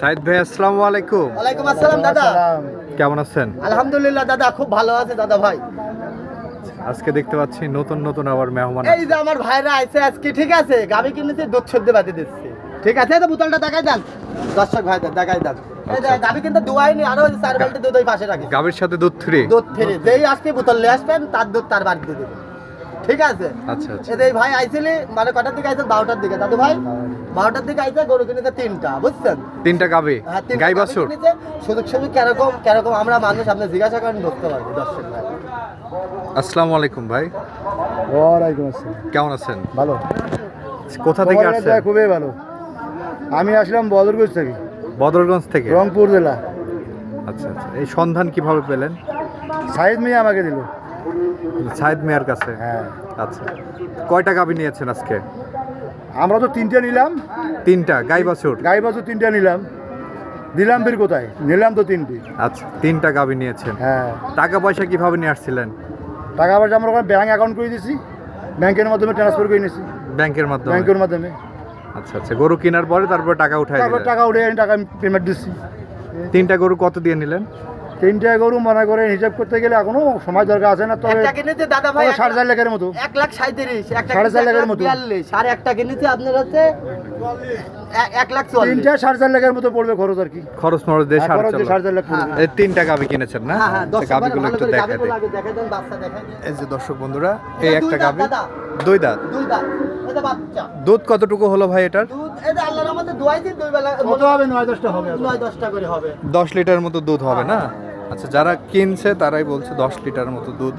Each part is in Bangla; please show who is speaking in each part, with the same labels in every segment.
Speaker 1: সাইদ ভাই আসসালামু আলাইকুম।
Speaker 2: ওয়ালাইকুম আসসালাম দাদা।
Speaker 1: কেমন আছেন?
Speaker 2: আলহামদুলিল্লাহ দাদা খুব ভালো আছে দাদা ভাই।
Speaker 1: আজকে দেখতে পাচ্ছি নতুন নতুন আবার মেহমান
Speaker 2: এই যে আমার ভাইরা আইছে আজকে ঠিক আছে? গাবি কিনেছে দুধ সদ্য বাতি দিচ্ছে। ঠিক আছে তো বোতলটা দেখাই দেন। দর্শক ভাই দেখাই দেন। এই গাবি কিন্তু দুয়াইনি আরও ওই যে চার বালতি দুধ ওই পাশে রাখি।
Speaker 1: গাভীর সাথে দুধ ফ্রি
Speaker 2: দুধ ফেরে যেই আজকে বোতল নিয়ে আসবেন তার দুধ তার বাড়িতে দেবেন। ঠিক আছে?
Speaker 1: আচ্ছা আচ্ছা।
Speaker 2: এই ভাই আইছিলি মানে কটার দিকে আইছেন? বারোটার দিকে। দাদু ভাই বারোটার দিকে আইছে গরু কিনেছে তিনটা বুঝছেন?
Speaker 1: তিনটা গাভী?
Speaker 2: হ্যাঁ,
Speaker 1: গাই বাছুর?
Speaker 2: কিনেছে। সুযোগ সুযোগ কীরকম কীরকম আমরা মানুষ আপনি জিজ্ঞাসা করেন ধরতে পারব দর্শক ভাই।
Speaker 1: আসসালামু আলাইকুম ভাই।
Speaker 3: ওয়ালাইকুম আসসালাম।
Speaker 1: কেমন আছেন?
Speaker 3: ভালো।
Speaker 1: কোথা থেকে আসছেন?
Speaker 3: খুবই ভালো। আমি আসলাম বদরগঞ্জ থেকে।
Speaker 1: বদরগঞ্জ থেকে?
Speaker 3: রংপুর জেলা।
Speaker 1: আচ্ছা আচ্ছা। এই সন্ধান কীভাবে পেলেন?
Speaker 3: সাইদ মিয়া আমাকে দিল।
Speaker 1: সাইদ মিয়ার কাছে?
Speaker 3: হ্যাঁ।
Speaker 1: আচ্ছা। কয়টা গাভী নিয়েছেন আজকে?
Speaker 3: আমরা তো তিনটে নিলাম।
Speaker 1: তিনটা গাই বাছুর?
Speaker 3: গাই বাছুর তিনটে নিলাম। দিলাম বীর কোথায়? নিলাম তো তিনটি।
Speaker 1: আচ্ছা তিনটা গাভী নিয়েছেন।
Speaker 3: হ্যাঁ।
Speaker 1: টাকা পয়সা কীভাবে নিয়ে আসছিলেন?
Speaker 3: টাকা পয়সা আমরা ওখানে ব্যাঙ্ক অ্যাকাউন্ট করে দিয়েছি। ব্যাংকের মাধ্যমে ট্রান্সফার করে নিয়েছি।
Speaker 1: ব্যাংকের মাধ্যমে?
Speaker 3: ব্যাংকের মাধ্যমে।
Speaker 1: আচ্ছা আচ্ছা। গরু কেনার পরে তারপর টাকা উঠাই
Speaker 3: তারপর টাকা উঠে টাকা পেমেন্ট দিচ্ছি।
Speaker 1: তিনটা গরু কত দিয়ে নিলেন?
Speaker 3: তিনটে গরু মনে করে হিসাব করতে গেলে এখনও সময় দরকার আছে না তবে
Speaker 2: দাদা ভাই
Speaker 3: সাড়ে চার লাখের মতো।
Speaker 2: এক লাখ সাঁত্রিশ
Speaker 3: সাড়ে চার লাখের মতো।
Speaker 2: আর একটা কিনেছে আপনার হচ্ছে এক লাখ চুয়াল্লিশ
Speaker 3: সাড়ে চার লাখের মতো পড়বে খরচ আর কি।
Speaker 1: খরচ মরচ দিয়ে সাড়ে চার লাখ।
Speaker 3: সাড়ে চার লাখ পড়বে।
Speaker 2: হ্যাঁ,
Speaker 1: এই তিনটা গাভী কিনেছেন না?
Speaker 2: হ্যাঁ হ্যাঁ দশ
Speaker 1: গাভীগুলো একটু দেখা দেয়
Speaker 2: দেখে দেন বাচ্চা দেখাই
Speaker 1: এই যে দর্শক বন্ধুরা এই একটা
Speaker 2: দুই দাঁত,
Speaker 1: গাভী।
Speaker 2: দাদা।
Speaker 1: দুই দাঁত।
Speaker 2: দুই দাঁত।
Speaker 1: দুধ কতটুকু হলো ভাই এটার?
Speaker 2: দুধ এটা আল্লাহর রহমতে দুয়াই দিন দুই বেলা
Speaker 3: কত হবে? নয় দশটা হবে।
Speaker 2: নয় দশটা করে হবে।
Speaker 1: দশ লিটার মতো দুধ হবে না? আচ্ছা যারা কিনছে তারাই বলছে দশ লিটার মতো দুধ।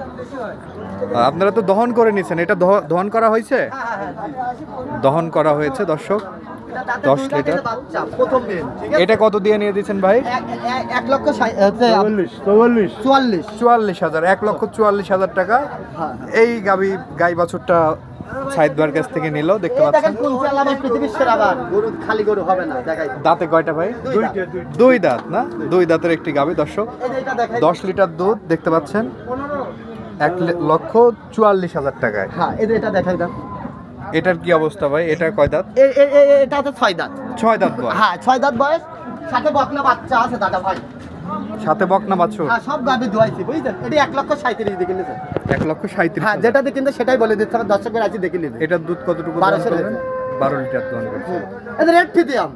Speaker 1: আপনারা তো দহন করে নিছেন এটা দহন করা হয়েছে?
Speaker 2: হ্যাঁ হ্যাঁ হ্যাঁ
Speaker 1: দহন করা হয়েছে দর্শক। দশ লিটার?
Speaker 2: এটা
Speaker 1: কত দিয়ে নিয়ে দিয়েছেন ভাই?
Speaker 2: এক- লক্ষ চুয়াল্লিশ।
Speaker 1: চুয়াল্লিশ হাজার এক লক্ষ চুয়াল্লিশ হাজার টাকা। এই গাবি গাই বাছুরটা সাইদবার কাছ থেকে নিল দেখতে পাচ্ছেন।
Speaker 2: কোন চাল আমার পৃথিবীর সেরা বার গরু খালি গরু হবে না দেখাই।
Speaker 1: দাঁতে কয়টা ভাই?
Speaker 2: দুই দাঁত।
Speaker 1: দুই দাঁত না? দুই দাঁতের একটি গাবি দর্শক। দশ লিটার দুধ দেখতে পাচ্ছেন। এক লক্ষ চুয়াল্লিশ হাজার টাকায়।
Speaker 2: হ্যাঁ এটা দেখাই দাও।
Speaker 1: এটার কি অবস্থা ভাই? এটার কয় দাঁত?
Speaker 2: এটা হচ্ছে ছয় দাঁত।
Speaker 1: ছয় দাঁত
Speaker 2: হ্যাঁ ছয় দাঁত বয়স। সাথে বকনা বাচ্চা আছে দাদা ভাই।
Speaker 1: সাথে বক না বাছুর।
Speaker 2: হ্যাঁ সব গাবে ধোয়াইছি বুঝছেন? এটা এক লক্ষ সাঁত্রিশ দেখে কিনেছে।
Speaker 1: এক লক্ষ সাঁত্রিশ
Speaker 2: হ্যাঁ যেটা কিনতে সেটাই বলে দিচ্ছে আমার দর্শকের আছে দেখে নিবে।
Speaker 1: এটার দুধ কতটুকু
Speaker 2: বারোশো।
Speaker 1: বারো লিটার দহন করছে।
Speaker 2: এটা রেড ফিজিয়াম।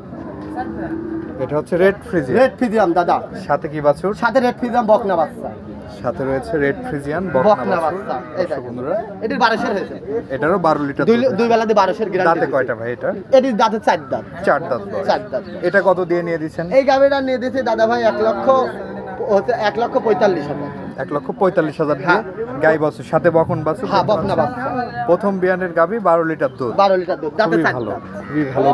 Speaker 1: এটা হচ্ছে রেড ফ্রিজিয়াম।
Speaker 2: রেড ফিজিয়াম দাদা।
Speaker 1: সাথে কি বাছুর?
Speaker 2: সাথে রেড ফ্রিজিয়াম বক না বাচ্চা।
Speaker 1: সাথে রয়েছে রেড ফ্রিজিয়ান
Speaker 2: বকনা
Speaker 1: বকনা
Speaker 2: বাচ্চা এই দেখেন
Speaker 1: বন্ধুরা
Speaker 2: এটির বারোশের হয়েছে।
Speaker 1: এটারও বারো লিটার
Speaker 2: দুই দুই বেলা দিয়ে বারোশের
Speaker 1: দাঁতে কয়টা ভাই এটা?
Speaker 2: এটির দাঁতে চার দাঁত।
Speaker 1: চার দাঁত
Speaker 2: চার দাঁত।
Speaker 1: এটা কত দিয়ে নিয়ে দিচ্ছেন?
Speaker 2: এই গাবিটা নিয়ে দিয়েছে দাদা ভাই এক লক্ষ হচ্ছে এক লক্ষ পঁয়তাল্লিশ হাজার।
Speaker 1: এক লক্ষ পঁয়তাল্লিশ হাজার দিয়ে।
Speaker 2: হ্যাঁ।
Speaker 1: গাই বাছুর সাথে বকন বাছুর
Speaker 2: হ্যাঁ বকনা বাচ্চা
Speaker 1: প্রথম বিয়ানের গাবি বারো লিটার দুধ।
Speaker 2: বারো লিটার দুধ দাঁতে
Speaker 1: ভালো খুবই ভালো।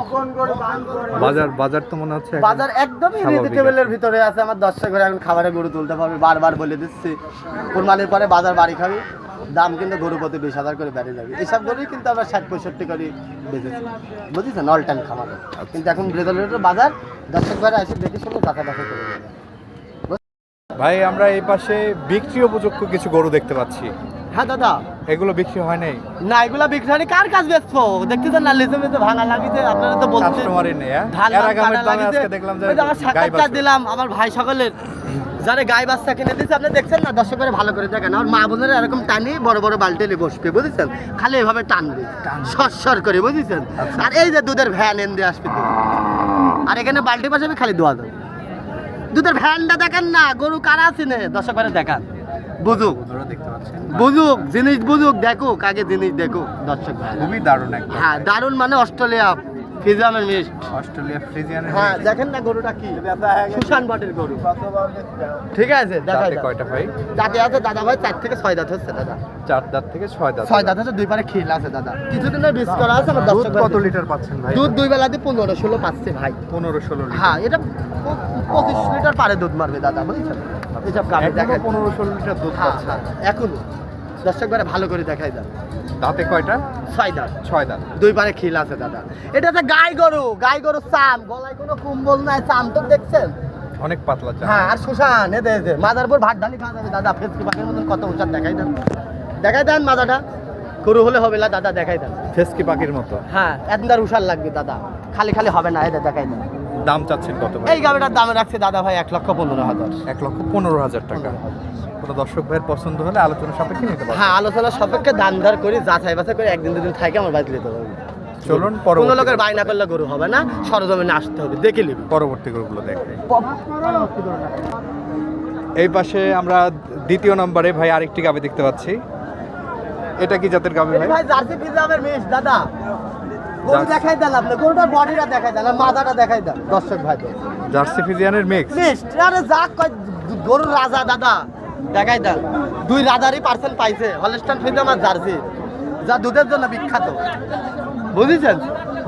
Speaker 1: বাজার বাজার তো মনে হচ্ছে
Speaker 2: বাজার একদমই রিজনেবলের ভিতরে আছে। আমার দর্শকেরা এখন খাবারে গরু তুলতে পারবে। বারবার বলে দিচ্ছি কোরবানির পরে বাজার বাড়ি খাবে। দাম কিন্তু গরু প্রতি বিশ হাজার করে বেড়ে যাবে। এইসব গরুই কিন্তু আমরা ষাট পঁয়ষট্টি করে বেঁচেছি। বুঝেছেন? অল টাইম খামারে। কিন্তু এখন রিজনেবলের বাজার দর্শক ভাইরা এসে দেখে শুনে টাকা টাকা করে
Speaker 1: ভাই আমরা এই পাশে বিক্রি উপযুক্ত কিছু গরু দেখতে পাচ্ছি।
Speaker 2: হ্যাঁ দাদা।
Speaker 1: এগুলো বিক্রি হয় নাই?
Speaker 2: না এগুলা বিক্রি কার কাজ ব্যস্ত? দেখতেছেন না লেজে মেজে ভাঙা লাগিছে আপনারা তো বলছেন।
Speaker 1: কাস্টমারই নেই হ্যাঁ? এর আগে আমি। আজকে দেখলাম যে
Speaker 2: আমার সাক্ষাৎকার দিলাম আমার ভাই সকলের। যারা গাই বাচ্চা কিনে দিচ্ছে আপনি দেখছেন না? দর্শক করে ভালো করে দেখেন। আমার মা বোনেরা এরকম টানি বড় বড় বালতি নিয়ে বসবে বুঝেছেন? খালি এভাবে টানবে। সর করে বুঝেছেন?
Speaker 1: আচ্ছা।
Speaker 2: আর এই যে দুধের ভ্যান এনে দিয়ে আসবে আর এখানে বালতি পাশে খালি দোয়া দেবে। দুধের ভ্যানটা দেখেন না গরু কারা আছে না দর্শক বারে দেখান। বুঝুক। বুঝুক জিনিস বুঝুক দেখুক আগে জিনিস দেখুক দর্শক ভাই
Speaker 1: খুবই দারুণ
Speaker 2: হ্যাঁ দারুণ মানে অস্ট্রেলিয়া ফিজামের মিস্ট
Speaker 1: অস্ট্রেলিয়া ফ্রিজিয়ান
Speaker 2: হ্যাঁ দেখেন না গরুটা কি? সুশান বটের গরু। ঠিক আছে
Speaker 1: দাঁতে
Speaker 2: দাও।
Speaker 1: কয়টা ভাই?
Speaker 2: দাঁতে আছে দাদা ভাই চার থেকে ছয় দাঁত হচ্ছে দাদা।
Speaker 1: চার দাঁত থেকে ছয় দাঁত
Speaker 2: ছয় দাঁত আছে দুই পারে খিল আছে দাদা। কিছুদিনের বিষ করা আছে আমার
Speaker 1: দুধ
Speaker 2: দর্শক
Speaker 1: কত লিটার পাচ্ছেন ভাই?
Speaker 2: দুধ দুই বেলা দিয়ে পনেরো ষোলো পাচ্ছে ভাই।
Speaker 1: পনেরো ষোলো
Speaker 2: হ্যাঁ এটা পঁচিশ লিটার পারে দুধ মারবে দাদা বুঝছেন? এসব গাড়ি দেখাই
Speaker 1: পনেরো ষোলো লিটার দুধ
Speaker 2: হ্যাঁ
Speaker 1: পাচ্ছে।
Speaker 2: হ্যাঁ এখন। দর্শক ভাই ভালো করে দেখাই দাও।
Speaker 1: দাঁতে কয়টা?
Speaker 2: ছয় দাঁত।
Speaker 1: ছয় দাঁত।
Speaker 2: দুই পারে খিল আছে দাদা। এটা তো গাই গরু। গাই গরু চাম। গলায় কোনো কুম্বল নাই চাম তো দেখছেন?
Speaker 1: অনেক পাতলা চা
Speaker 2: হ্যাঁ আর সুশান এ দে দে মাদারপুর ভাত ডালি খাওয়া যাবে। দাদা ফেসকি পাখির মতন কত উঁচার দেখাই দেন। দেখাই দেন মাদাটা। গরু হলে হবে না দাদা দেখাই দেন।
Speaker 1: ফেসকি পাখির মতো।
Speaker 2: হ্যাঁ এতদার উষার লাগবে দাদা। খালি খালি হবে না এদের দেখাই দেন।
Speaker 1: দাম চাচ্ছেন কত
Speaker 2: এই গাড়িটার দামে রাখছে দাদা ভাই এক লক্ষ পনেরো হাজার।
Speaker 1: এক লক্ষ পনেরো হাজার টাকা। কোনো দর্শক ভাইয়ের পছন্দ হলে আলোচনা সাপেক্ষে নিতে পারবেন।
Speaker 2: হ্যাঁ আলোচনা সাপেক্ষে দাম দর করি যাচাই বাছাই করে একদিন দুদিন থাকে আমার বাড়িতে যেতে হবে।
Speaker 1: চলুন
Speaker 2: কোনো লোকের বায়না করলে গরু হবে না সরজমিনে আসতে হবে দেখে নিবি।
Speaker 1: পরবর্তী গরুগুলো দেখাই এই পাশে আমরা দ্বিতীয় নম্বরে ভাই আরেকটি গাবি দেখতে পাচ্ছি। এটা কি জাতের গাবি ভাই?
Speaker 2: ভাই জার্সি পিজামের মেশ দাদা। গরু। দেখাই দেন আপনি গরুটার বডিটা দেখাই দেন মাথাটা দেখাই দেন দর্শক ভাই।
Speaker 1: জার্সি ফিজিয়ানের মিক্স
Speaker 2: মিক্সড আরে যা কয় গরুর রাজা দাদা। দেখাই দেন। দুই রাজারই পার্সেন্ট পাইছে হলস্টান আর জার্সি যা দুধের জন্য বিখ্যাত। বুঝেছেন?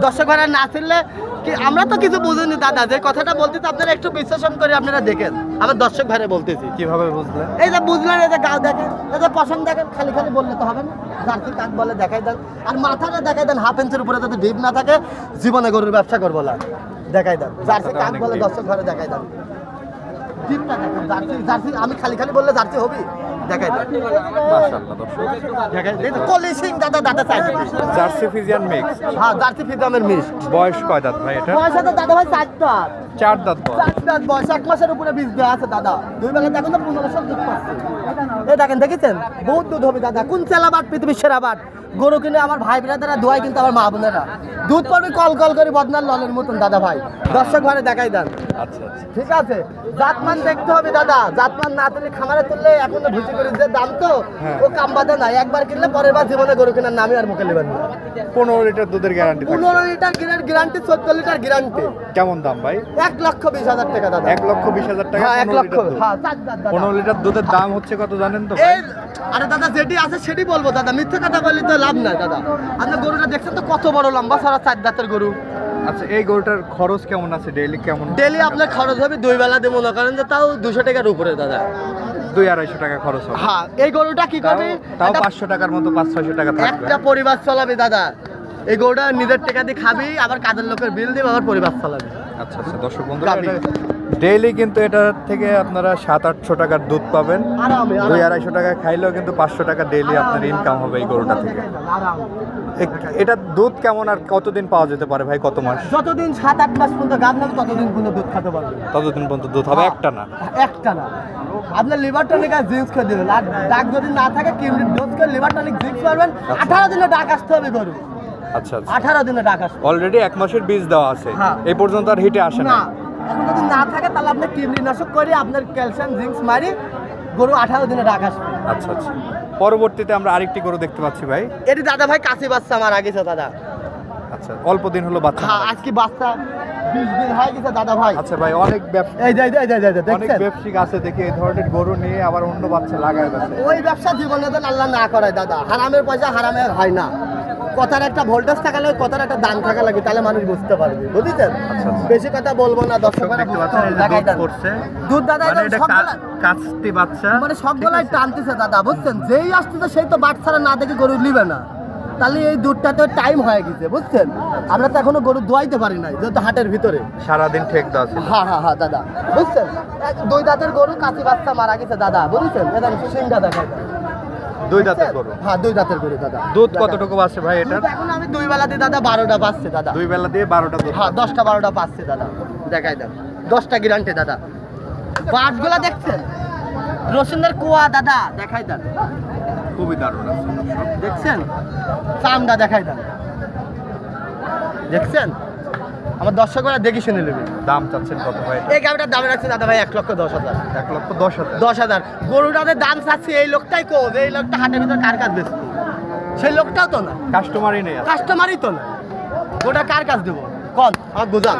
Speaker 2: দর্শক ভাইরা না চিনলে কি আমরা তো কিছু বুঝিনি দাদা। যে কথাটা বলতেছি আপনারা একটু বিশ্লেষণ করে আপনারা দেখেন। আমার দর্শক ভাইরা বলতেছি।
Speaker 1: কীভাবে বুঝলেন
Speaker 2: এই যে বুঝলেন এই যে গাও দেখেন এই যে পছন্দ দেখেন খালি খালি বললে তো হবে না। জার্সি কাক বলে দেখাই দেন। আর মাথাটা দেখাই দেন হাফ ইঞ্চের উপরে যদি ডিপ না থাকে জীবনে গরুর ব্যবসা করব না। দেখাই দেন। জার্সি কাক বলে দর্শক ঘরে দেখাই দেন। ডিপটা দেখেন জার্সি জার্সি আমি খালি খালি বললে জার্সি হবি? দেখাই দেন।
Speaker 1: মাশাআল্লাহ দর্শক।
Speaker 2: দেখাই দেন। কলি দাদা দাদা চাই।
Speaker 1: Jersey Friesian mix.
Speaker 2: হ্যাঁ জার্সি ফিদামের মিস
Speaker 1: বয়স কয় দাঁত ভাই এটা?
Speaker 2: বয়স দাদা ভাই চারটা
Speaker 1: চার দাঁত বয়স।
Speaker 2: চারটা বয়স এক মাসের উপরে বীজ দেওয়া আছে দাদা। দুই বেলা দেখুন তো পনেরোশো দুধ পাচ্ছে। এই দেখেন দেখেছেন? বহুত দুধ হবে দাদা। কোন চেলা বাট পৃথিবীর সেরা বাট? গরু কিনে আমার ভাই বিরাদারা দোয়াই কিন্তু আমার মা বোনেরা। দুধ পড়বে কল কল করে বদনার ললের মতন দাদা ভাই। দর্শক ঘরে দেখাই দেন।
Speaker 1: আচ্ছা আচ্ছা।
Speaker 2: ঠিক আছে? জাতমান দেখতে হবে দাদা। জাতমান না তুলে খামারে তুললে এখন তো যে দাম তো
Speaker 1: হ্যাঁ।
Speaker 2: ও কাম বাদে না একবার কিনলে পরের বার জীবনে গরু কেনার নামে আর মুখে নেবেন না।
Speaker 1: পনেরো লিটার দুধের গ্যারান্টি
Speaker 2: পনেরো লিটার কিনার গ্যারান্টি চোদ্দ লিটার গ্যারান্টি
Speaker 1: কেমন দাম ভাই?
Speaker 2: এক লক্ষ বিশ হাজার টাকা দাদা।
Speaker 1: এক লক্ষ বিশ হাজার টাকা
Speaker 2: হ্যাঁ এক লক্ষ। হ্যাঁ।
Speaker 1: পনেরো লিটার দুধের দাম হচ্ছে কত জানেন তো
Speaker 2: আরে দাদা যেটি আছে সেটি বলব দাদা। মিথ্যে কথা বললে তো লাভ নাই দাদা। আপনি গরুটা দেখছেন তো কত বড় লম্বা সারা চার দাঁতের গরু।
Speaker 1: আচ্ছা এই গরুটার খরচ কেমন আছে? ডেইলি কেমন
Speaker 2: ডেলি আপনার খরচ হবে দুই বেলা দিয়ে মনে করেন যে তাও দুশো টাকার উপরে দাদা।
Speaker 1: দুই আড়াইশো টাকা খরচ হবে।
Speaker 2: হ্যাঁ এই গরুটা কি করবে?
Speaker 1: তাও পাঁচশো টাকার মতো পাঁচ ছয়শো টাকা
Speaker 2: একটা পরিবার চালাবে দাদা। এই গরুটা নিজের টাকা দিয়ে খাবি আবার কাজের লোকের বিল দিবে আবার পরিবার চালাবে।
Speaker 1: আচ্ছা আচ্ছা দর্শক বন্ধু ডেইলি কিন্তু এটার থেকে আপনারা সাত আটশো টাকার দুধ পাবেন। দুই আড়াইশো টাকা খাইলেও কিন্তু পাঁচশো টাকা ডেইলি আপনার ইনকাম হবে এই গরুটা থেকে।
Speaker 2: আরাম।
Speaker 1: এ- দুধ কেমন আর কতদিন পাওয়া যেতে পারে ভাই কত মাস?
Speaker 2: যতদিন সাত আট মাস পর্যন্ত গাছ নেবে ততদিন পর্যন্ত দুধ খেতে পারবে।
Speaker 1: ততদিন পর্যন্ত দুধ হবে একটা না?
Speaker 2: একটা না। আপনার লিভার টনিক আর জিন্স খেয়ে দেবেন। আর ডাক যদি না থাকে কিমরির ডোজ করে লিভার টনিক জিন্স পারবেন আঠারো দিনে ডাক আসতে হবে গরু।
Speaker 1: আচ্ছা আচ্ছা।
Speaker 2: আঠারো দিনে ডাক আসবে
Speaker 1: অলরেডি এক মাসের বীজ দেওয়া আছে।
Speaker 2: হ্যাঁ।
Speaker 1: এই পর্যন্ত আর হিটে আসে না।
Speaker 2: এখন যদি না থাকে তাহলে আপনি কিমরি নাশক করে আপনার ক্যালসিয়াম জিঙ্কস মারি গরু আঠারো দিনে ডাক আসবে।
Speaker 1: আচ্ছা আচ্ছা। পরবর্তীতে আমরা আরেকটি গরু দেখতে পাচ্ছি ভাই।
Speaker 2: এটি দাদা ভাই কাছে বাচ্চা আমার আগেছে দাদা।
Speaker 1: আচ্ছা অল্প দিন হলো বাচ্চা
Speaker 2: হ্যাঁ আজকে বাচ্চা বিশ দিন হয়ে গেছে দাদা ভাই।
Speaker 1: গেছে। আচ্ছা ভাই অনেক ব্যবসা
Speaker 2: এই যাই যাই যাই যাই
Speaker 1: অনেক ব্যবসায়িক আছে দেখি এই ধরনের গরু নিয়ে আবার অন্য বাচ্চা লাগায় গেছে।
Speaker 2: ওই ব্যবসা জীবনে তো আল্লাহ না করায় দাদা হারামের পয়সা হারামে হয় না। কথার একটা ভোল্টেজ থাকালে কথার একটা দাম থাকা লাগে তাহলে মানুষ বুঝতে পারবে? বুঝেছেন?
Speaker 1: আচ্ছা, আচ্ছা।
Speaker 2: বেশি কথা বলব না দর্শক
Speaker 1: যে দুধ
Speaker 2: দাদা
Speaker 1: মানে
Speaker 2: একদম
Speaker 1: এটা
Speaker 2: সব
Speaker 1: কা-
Speaker 2: গলা-
Speaker 1: কাস্তি বাচ্চা।
Speaker 2: মানে সব গলায় টানতেছে দাদা বুঝছেন? যেই আসতেছে সেই তো ছাড়া না দেখে গরু নিবে না। তাহলে এই দুধটা তো টাইম হয়ে গেছে বুঝছেন? আমরা তো এখনও গরু দোয়াইতে পারি নাই যেহেতু হাটের ভিতরে।
Speaker 1: সারাদিন ঠেক দেওয়া
Speaker 2: হ্যাঁ হ্যাঁ হ্যাঁ দাদা। বুঝছেন? দুই দাঁতের গরু কাঁচি বাচ্চা মারা গেছে দাদা বুঝছেন? এটা সিংটা দেখায়
Speaker 1: দুই দাঁতের গরু।
Speaker 2: হ্যাঁ দুই দাঁতের গরু দাদা।
Speaker 1: দুধ কতটুকু আছে ভাই
Speaker 2: দুধ এখন আমি দুই বেলা দিয়ে দাদা বারোটা পাচ্ছে দাদা।
Speaker 1: দুই বেলা দিয়ে বারোটা
Speaker 2: হ্যাঁ দশটা বারোটা পাচ্ছে দাদা। দেখাই দেন। দশটা গ্যারান্টি দাদা। বাটগুলা দেখছেন? রসুনের কুয়া দাদা দেখাই দেন।
Speaker 1: খুবই দারুণ
Speaker 2: দেখছেন? চামড়া দেখাই দেন। দেখছেন? আমার দর্শকরা দেখি শুনে নেবে।
Speaker 1: দাম চাচ্ছেন কত ভাই?
Speaker 2: এই গাড়িটার দামে রাখছে দাদা ভাই এক লক্ষ দশ হাজার।
Speaker 1: এক লক্ষ দশ হাজার?
Speaker 2: দশ হাজার। গরুটাদের দাম চাচ্ছে এই লোকটাই কো এই লোকটা হাটের ভিতর কার কাজ বেচতো সেই লোকটাও তো না।
Speaker 1: কাস্টমারই নেই
Speaker 2: কাস্টমারই তো না। ওটা কার কাজ দেবো? কন? আমার বুঝান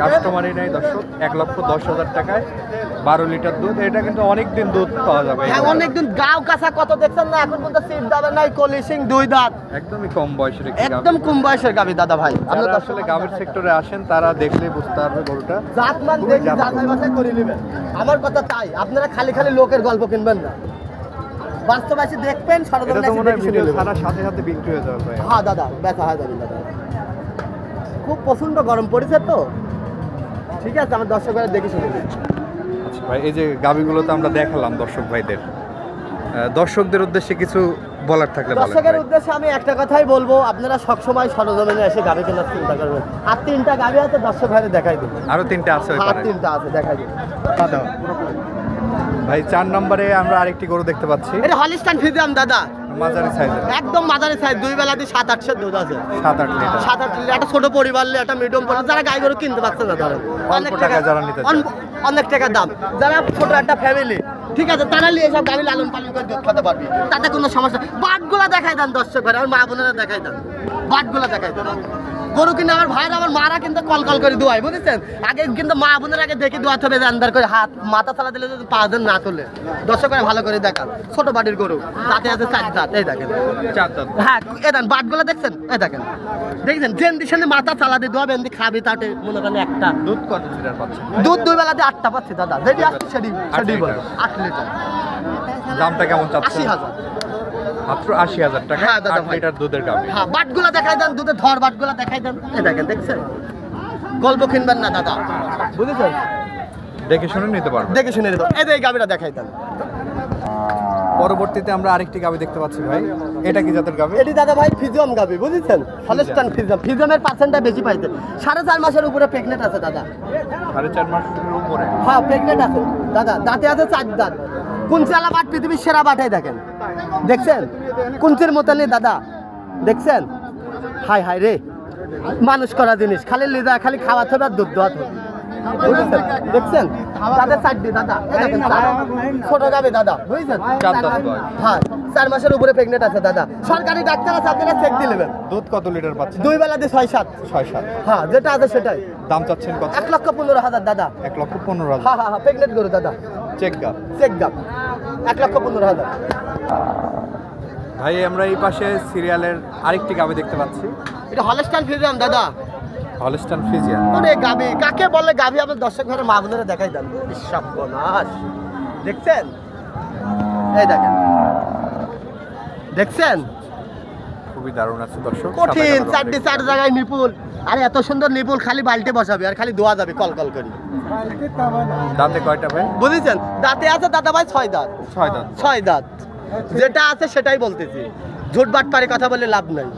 Speaker 1: কাস্টমারই নেই দর্শক এক লক্ষ দশ হাজার টাকায় বারো লিটার দুধ। এটা কিন্তু অনেক দিন দুধ পাওয়া যাবে।
Speaker 2: হ্যাঁ। অনেকদিন গাও কাঁচা কত দেখছেন না? এখন পর্যন্ত সিট দাদা নাই কলিশিং দুই দাঁত।
Speaker 1: একদমই কম বয়সের
Speaker 2: একদম কম বয়সের গাবি দাদা ভাই। আমরা
Speaker 1: যারা আসলে গাভীর সেক্টরে আসেন তারা দেখলে বুঝতে পারবে গরুটা।
Speaker 2: জাতমান
Speaker 1: খুবই
Speaker 2: দেখি
Speaker 1: জাত।
Speaker 2: যাচাই বাছাই করে নেবেন। আমার কথা তাই আপনারা খালি খালি লোকের গল্প কিনবেন না। বাস্তবাসী দেখবেন
Speaker 1: মনে। ছাড়ার সাথে সাথে বিক্রি হয়ে যাবে ভাই।
Speaker 2: হ্যাঁ দাদা ব্যথা হয় দাদা খুব প্রচণ্ড গরম পড়েছে তো। ঠিক আছে আমার দর্শকরা দেখে শুনে।
Speaker 1: আচ্ছা ভাই এই যে গাভীগুলো তো আমরা দেখালাম দর্শক ভাইদের। দর্শকদের উদ্দেশ্যে কিছু বলার থাকলে বলেন
Speaker 2: দর্শকের উদ্দেশ্যে আমি একটা কথাই বলব আপনারা সবসময় সরজমিনে এসে গাড়ি কেনার চিন্তা করবেন। আর তিনটা গাড়ি আছে দর্শক ভাইরে দেখাই দেবো
Speaker 1: আরও তিনটে আছে
Speaker 2: আর
Speaker 1: পারে।
Speaker 2: তিনটা আছে দেখাই দেবো
Speaker 1: ভাই চার নম্বরে আমরা আরেকটি গরু দেখতে পাচ্ছি।
Speaker 2: এটা হলিস্টান ফিজিয়াম দাদা।
Speaker 1: মাঝারি সাইজের
Speaker 2: একদম মাঝারি সাইজ দুই বেলা দিয়ে সাত আটশো দুধ আছে।
Speaker 1: সাত আট লিটার
Speaker 2: সাত আট লিটার, একটা ছোট পরিবার একটা মিডিয়াম পরিবার। যারা গাই গরু কিনতে পারছে না ধরেন অনেক
Speaker 1: যারা নিতে
Speaker 2: অনেক টাকার দাম। যারা ছোট একটা ফ্যামিলি ঠিক আছে তারা নিয়ে সব গাড়ি লালন পালন করে দুধ খেতে পারবি। তাতে কোনো সমস্যা বাটগুলা দেখাই দেন দর্শক ঘরে আমার মা বোনেরা দেখাই দেন। বাটগুলা দেখাই দেন। গরু কিন্তু আমার ভাইরা আমার মারা কিন্তু কল কল করে দোয়াই বুঝেছেন? আগে কিন্তু মা বোনের আগে দেখে দোয়াতে হবে আন্দার করে হাত মাথা চালা দিলে যদি পা দেন না তোলে। দর্শক ভাই ভালো করে দেখান। ছোট বাড়ির গরু তাতে আছে চার দাঁত এই দেখেন। হ্যাঁ এ দেন বাটগুলো দেখছেন? এই দেখেন। দেখছেন? যেন দিশনে মাথা চালা দিয়ে দোয়া বেন্দি খাবি তাতে মনে করেন একটা।
Speaker 1: দুধ কত
Speaker 2: দুধ দুই বেলাতে আটটা পাচ্ছি দাদা। যেটি আসছে সেটি সেটি। বলব আট লিটার।
Speaker 1: দামটা কেমন
Speaker 2: আশি হাজার।
Speaker 1: মাত্র আশি হাজার টাকা
Speaker 2: হ্যাঁ, দাদা
Speaker 1: আট
Speaker 2: ভাই।
Speaker 1: লিটার দুধের গাভী
Speaker 2: হ্যাঁ বাটগুলো দেখাই দেন দুধের ধর বাটগুলো দেখাই দেন। এই দেখেন দেখছেন? গল্প কিনবেন না দাদা। বুঝেছেন?
Speaker 1: দেখে শুনে নিতে পারবেন।
Speaker 2: দেখে শুনে নেব এই যে এই গাবিটা দেখাই দেন।
Speaker 1: পরবর্তীতে আমরা আরেকটি গাবি দেখতে পাচ্ছি ভাই। এটা কি জাতের গাভী
Speaker 2: এটি দাদা ভাই ফিজিয়াম গাবি বুঝেছেন? হলস্টান ফিজিয়াম। ফিজিয়ামের পার্সেন্টটা বেশি পাইছে সাড়ে চার মাসের উপরে প্রেগনেন্ট আছে দাদা।
Speaker 1: সাড়ে চার মাসের উপরে।
Speaker 2: হ্যাঁ প্রেগনেন্ট আছে। দাদা দাঁতে আছে চার দাঁত। কুঞ্চালা বাট পৃথিবীর সেরা বাটাই দেখেন। দেখছেন? কুঞ্চের মতনই দাদা। দেখছেন? হাই হাই রে। মানুষ করা জিনিস খালি লিদা খালি খাওয়া হবে আর দুধ দোয়া হবে দেখছেন? দাদা। চারটি দাদা ছোট যাবে দাদা। বুঝেছেন? হ্যাঁ। চার মাসের উপরে প্রেগনেন্ট আছে দাদা। সরকারি ডাক্তার আছে আপনারা চেক দিয়ে নেবেন।
Speaker 1: দুধ কত লিটার পাচ্ছেন?
Speaker 2: দুই বেলা দিয়ে ছয় সাত।
Speaker 1: ছয় সাত।
Speaker 2: হ্যাঁ যেটা আছে সেটাই।
Speaker 1: দাম চাচ্ছেন কত?
Speaker 2: এক লক্ষ পনেরো হাজার দাদা।
Speaker 1: এক লক্ষ পনেরো হাজার।
Speaker 2: হ্যাঁ হ্যাঁ হ্যাঁ প্রেগনেন্ট গরু দাদা।
Speaker 1: চেক গাভ
Speaker 2: চেক দাম এক লক্ষ পনেরো হাজার।
Speaker 1: ভাই আমরা এই পাশে সিরিয়ালের আরেকটি গাভী দেখতে পাচ্ছি।
Speaker 2: এটা হলস্টাইন ফিজিয়াম দাদা।
Speaker 1: হলস্টান ফিজিয়ান
Speaker 2: ওরে গাবি কাকে বলে গাবি? আমার দর্শক ঘরে মা বোনেরা দেখাই দেন। সর্বনাশ দেখছেন? এই দেখেন। দেখছেন?
Speaker 1: খুবই দারুণ আছে দর্শক।
Speaker 2: কঠিন চারটি চার জায়গায় নিপুল আরে এত সুন্দর নিপুল খালি বালতি বসাবে আর খালি দোয়া যাবে কল কল করে।
Speaker 1: দাঁতে কয়টা ভাই?
Speaker 2: বুঝেছেন? দাঁতে আছে দাদা ভাই ছয় দাঁত।
Speaker 1: ছয় দাঁত।
Speaker 2: ছয় দাঁত। যেটা আছে সেটাই বলতেছি। ঝুটবাট পারে কথা বলে লাভ নাই।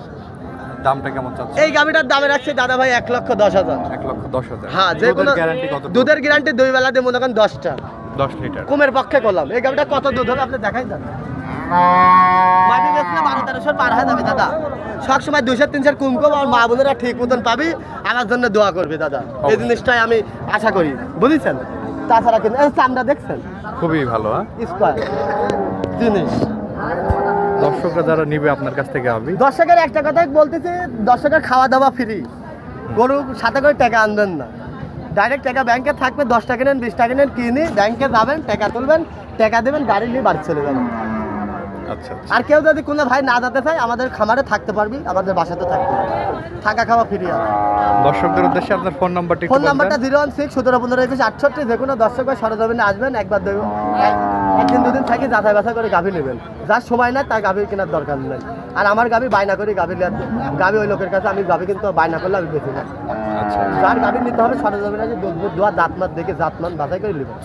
Speaker 1: দামটা কেমন চাচ্ছে
Speaker 2: এই গাবিটার দামে রাখছে দাদা ভাই এক লক্ষ দশ হাজার।
Speaker 1: এক লক্ষ দশ হাজার।
Speaker 2: হ্যাঁ যে কোনো
Speaker 1: গ্যারান্টি কত?
Speaker 2: দুধের গ্যারান্টি দুই বেলা দিয়ে মনে করেন দশটা।
Speaker 1: দশ লিটার।
Speaker 2: কুমের পক্ষে করলাম। এই গাবিটা কত দুধ হবে আপনি দেখাই দেন। মাটি বেচলে বারো তেরোশোর পার হয়ে যাবে দাদা। সব সময় দুশো তিনশোর কুম কম আমার মা বোনেরা ঠিক মতন পাবি আমার জন্য দোয়া করবে দাদা। এই জিনিসটাই আমি আশা করি বুঝেছেন? তাছাড়া কিন্তু চামড়া দেখছেন?
Speaker 1: খুবই ভালো হ্যাঁ।
Speaker 2: স্কোয়ার। জিনিস।
Speaker 1: দর্শকরা যারা নিবে আপনার কাছ থেকে গাভী
Speaker 2: দর্শকের একটা কথাই বলতেছি দর্শকের খাওয়া দাওয়া ফ্রি গরু সাথে করে টাকা আনবেন না। ডাইরেক্ট টাকা ব্যাংকে থাকবে দশ টাকা নেন বিশ টাকা নেন কিনে ব্যাংকে যাবেন টাকা তুলবেন টাকা দেবেন গাড়ি নিয়ে বাড়ি চলে যাবেন। আর কেউ যদি কোনো ভাই না যেতে চায় আমাদের খামারে থাকতে পারবি আমাদের বাসাতে থাকতে থাকা খাওয়া ফ্রি আছে।
Speaker 1: দর্শকদের উদ্দেশ্যে আপনার ফোন নাম্বারটি
Speaker 2: ফোন? নাম্বারটা জিরো ওয়ান সিক্স সতেরো পনেরো একুশ আটষট্টি যে কোনো দর্শক ভাই সরজমিনে আসবেন একবার দেবেন একদিন দুদিন থাকি যাচাই বাছাই করে গাভি নেবেন। যার সময় নাই তার গাভি কেনার দরকার নেই। আর আমার গাভি বায়না করি গাভি গাভি ওই লোকের কাছে আমি গাভি কিন্তু বায়না করলে আমি বেশি না
Speaker 1: আচ্ছা
Speaker 2: যার গাবি নিতে হবে সরজমিনে আছে দোয়া দাঁত মাত দেখে জাত মান বাছাই করে নেবেন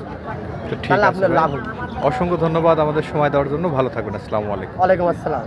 Speaker 2: তাহলে আপনার লাভ হবে।
Speaker 1: অসংখ্য ধন্যবাদ আমাদের সময় দেওয়ার জন্য। ভালো থাকবেন। আসসালামু আলাইকুম।
Speaker 2: ওয়ালাইকুম আসসালাম।